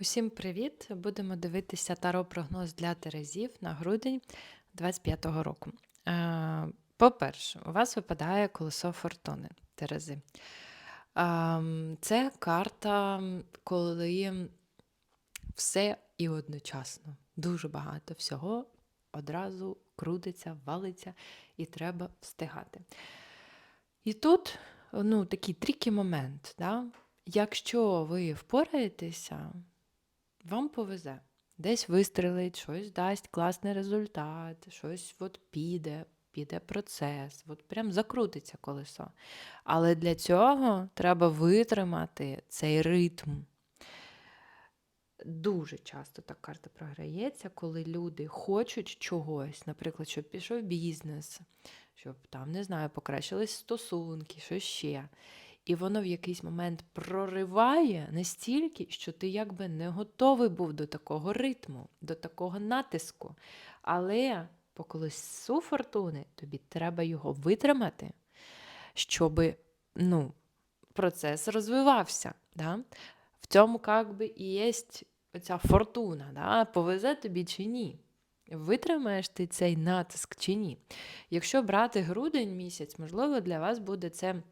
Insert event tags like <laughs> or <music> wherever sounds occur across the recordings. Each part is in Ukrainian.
Усім привіт! Будемо дивитися таро-прогноз для Терезів на грудень 25-го року. Е, По-перше, у вас випадає колесо фортуни Терези. Ем, Це карта, коли все і одночасно. Дуже багато всього одразу крутиться, валиться, і треба встигати. І тут ну, такий трікі момент. Да? Якщо ви впораєтеся, вам повезе. Десь вистрелить, щось дасть класний результат, щось от піде, піде процес, от прям закрутиться колесо. Але для цього треба витримати цей ритм. Дуже часто так карта програється, коли люди хочуть чогось, наприклад, щоб пішов бізнес, щоб там, не знаю, покращились стосунки, що ще. І воно в якийсь момент прориває настільки, що ти якби не готовий був до такого ритму, до такого натиску. Але по колесу фортуни тобі треба його витримати, щоб ну, процес розвивався. Да? В цьому як би, і є ця фортуна, да? повезе тобі чи ні. Витримаєш ти цей натиск чи ні? Якщо брати грудень місяць, можливо, для вас буде це.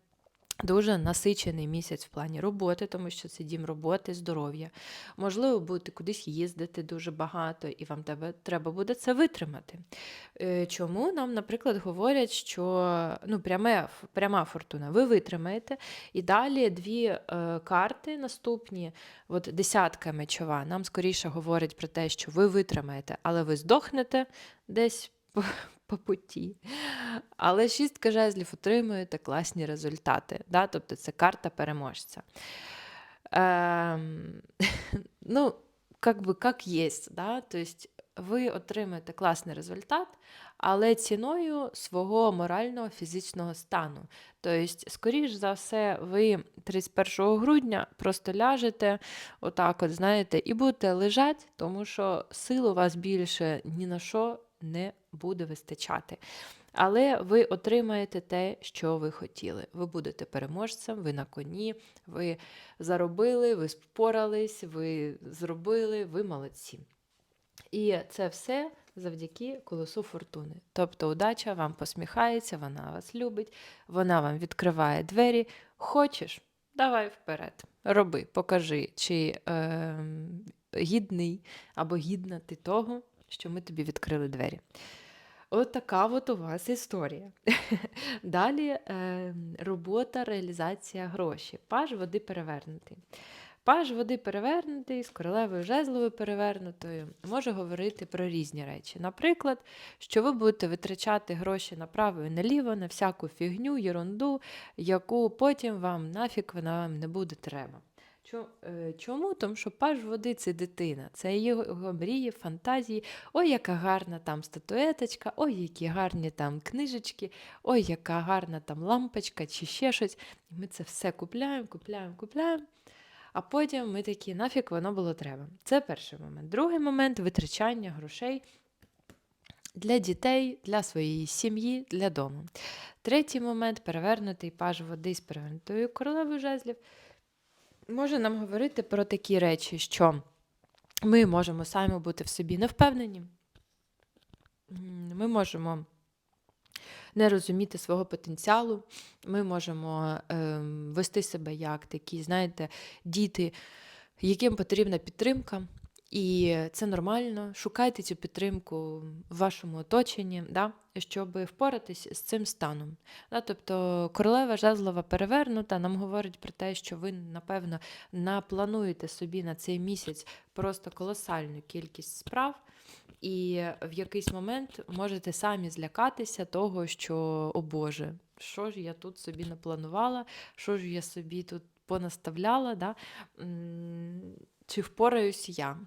Дуже насичений місяць в плані роботи, тому що це дім роботи, здоров'я. Можливо, будете кудись їздити дуже багато, і вам тебе, треба буде це витримати. Е, чому нам, наприклад, говорять, що ну, пряме, пряма фортуна, ви витримаєте. І далі дві е, карти наступні, от десятка мечова, нам скоріше говорять про те, що ви витримаєте, але ви здохнете десь по путі. Але шістка жезлів отримуєте класні результати. Да? Тобто це карта переможця. Ем, <laughs> ну, как бы как есть, да? Тобто ви отримаєте класний результат, але ціною свого морального фізичного стану. Тобто, скоріш за все, ви 31 грудня просто ляжете, отак, от, знаєте, і будете лежати, тому що сил у вас більше ні на що не буде вистачати. Але ви отримаєте те, що ви хотіли. Ви будете переможцем, ви на коні, ви заробили, ви спорались, ви зробили, ви молодці. І це все завдяки колесу фортуни. Тобто удача вам посміхається, вона вас любить, вона вам відкриває двері. Хочеш, давай вперед. Роби, покажи, чи е, гідний або гідна ти того, що ми тобі відкрили двері. От така от у вас історія. <laughs> Далі е, робота, реалізація грошей. Паж води перевернутий. Паж води перевернутий з королевою жезловою перевернутою може говорити про різні речі. Наприклад, що ви будете витрачати гроші направо і наліво на всяку фігню, єрунду, яку потім вам нафіг вона вам не буде треба. Е, чому? Тому що паж води це дитина, це його мрії, фантазії. Ой, яка гарна там статуеточка, ой, які гарні там книжечки, ой, яка гарна там лампочка чи ще щось. І ми це все купляємо, купляємо, купляємо. А потім ми такі, нафіг воно було треба. Це перший момент. Другий момент витрачання грошей для дітей, для своєї сім'ї, для дому. Третій момент перевернутий паж води з перевернутою королевою жезлів може нам говорити про такі речі, що ми можемо самі бути в собі невпевнені, ми можемо не розуміти свого потенціалу, ми можемо е, вести себе як такі, знаєте, діти, яким потрібна підтримка. І це нормально. Шукайте цю підтримку в вашому оточенні, да, щоб впоратись з цим станом. Да, Тобто королева жезлова перевернута нам говорить про те, що ви, напевно, наплануєте собі на цей місяць просто колосальну кількість справ, і в якийсь момент можете самі злякатися того, що, о Боже, що ж я тут собі напланувала, що ж я собі тут понаставляла, да? чи впораюсь я.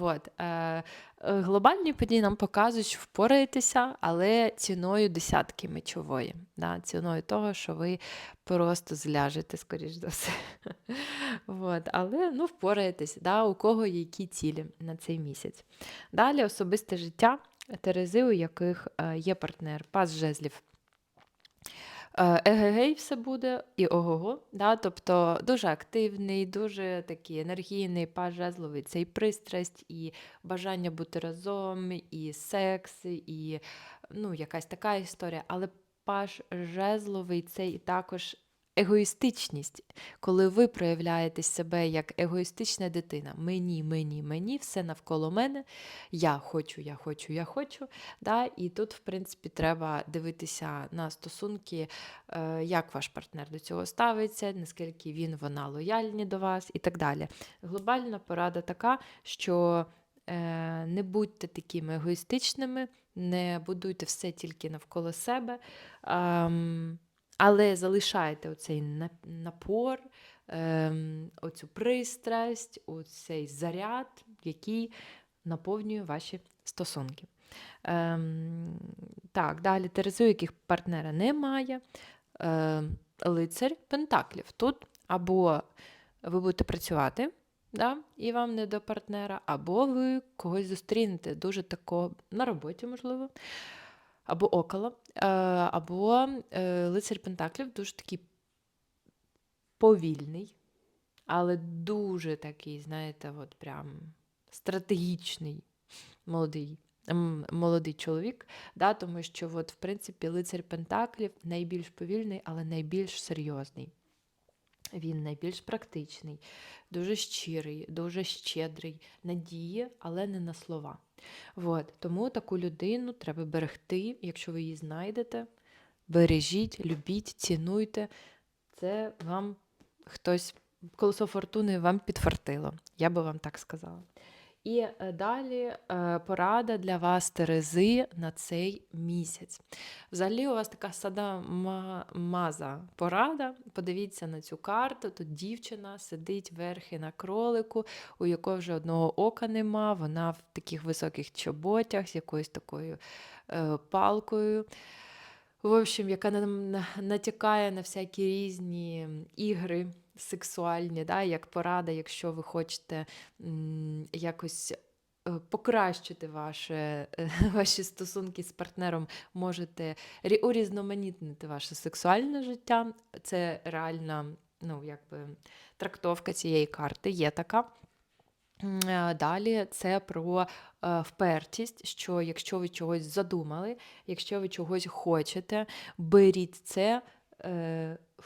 От. Е, Глобальні події нам показують, що впораєтеся, але ціною десятки мечової. Да? Ціною того, що ви просто зляжете, скоріш за все. От. Але ну, впораєтесь, да? у кого які цілі на цей місяць. Далі особисте життя Терези, у яких е, є партнер, пас жезлів. Е, Егегей все буде і ого-го. Да? Тобто дуже активний, дуже такий енергійний, паж жезловий, це і пристрасть, і бажання бути разом, і секс, і ну, якась така історія. Але паж жезловий це і також егоїстичність, коли ви проявляєте себе як егоїстична дитина. Мені, мені, мені, все навколо мене. Я хочу, я хочу, я хочу. Да? І тут, в принципі, треба дивитися на стосунки, е, як ваш партнер до цього ставиться, наскільки він, вона лояльні до вас і так далі. Глобальна порада така, що е, не будьте такими егоїстичними, не будуйте все тільки навколо себе. Але залишайте оцей напор, ем, оцю пристрасть, оцей заряд, який наповнює ваші стосунки. Ем, так, далі Терезу, яких партнера немає. Ем, лицар Пентаклів. Тут або ви будете працювати, да, і вам не до партнера, або ви когось зустрінете дуже тако на роботі, можливо, або около, е, або е, лицар Пентаклів дуже такий повільний, але дуже такий, знаєте, от прям стратегічний молодий. Молодий чоловік, да, тому що, от, в принципі, лицар Пентаклів найбільш повільний, але найбільш серйозний. Він найбільш практичний, дуже щирий, дуже щедрий, надіє, але не на слова. От. Тому таку людину треба берегти, якщо ви її знайдете. Бережіть, любіть, цінуйте. Це вам хтось, колесо фортуни вам підфартило. Я би вам так сказала. І е, далі е, порада для вас, Терези, на цей місяць. Взагалі, у вас така сада ма- маза порада. Подивіться на цю карту. Тут дівчина сидить верхи на кролику, у якої вже одного ока нема. Вона в таких високих чоботях з якоюсь такою е, палкою. В общем, яка нам натякає на всякі різні ігри сексуальні, да, як порада, якщо ви хочете якось е, покращити ваше, е, <laughs> ваші стосунки з партнером, можете урізноманітнити ваше сексуальне життя. Це реальна ну, якби, трактовка цієї карти, є така. Е, Далі це про впертість, що якщо ви чогось задумали, якщо ви чогось хочете, беріть це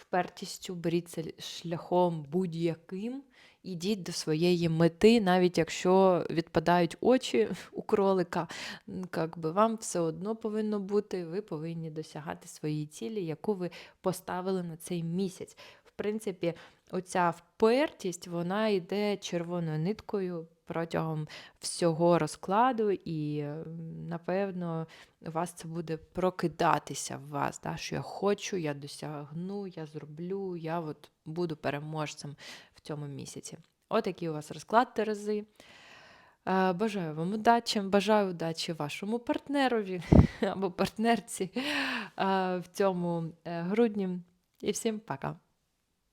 впертістю, беріться шляхом будь-яким, ідіть до своєї мети, навіть якщо відпадають очі <laughs> у кролика, як би вам все одно повинно бути, ви повинні досягати своєї цілі, яку ви поставили на цей місяць. Принципі, оця впертість, вона йде червоною ниткою протягом всього розкладу, і, напевно, у вас це буде прокидатися в вас, да, що я хочу, я досягну, я зроблю, я от буду переможцем в цьому місяці. Отакий у вас розклад Терези. Е, Бажаю вам удачі, бажаю удачі вашому партнерові або партнерці е, в цьому е, грудні. І всім пока.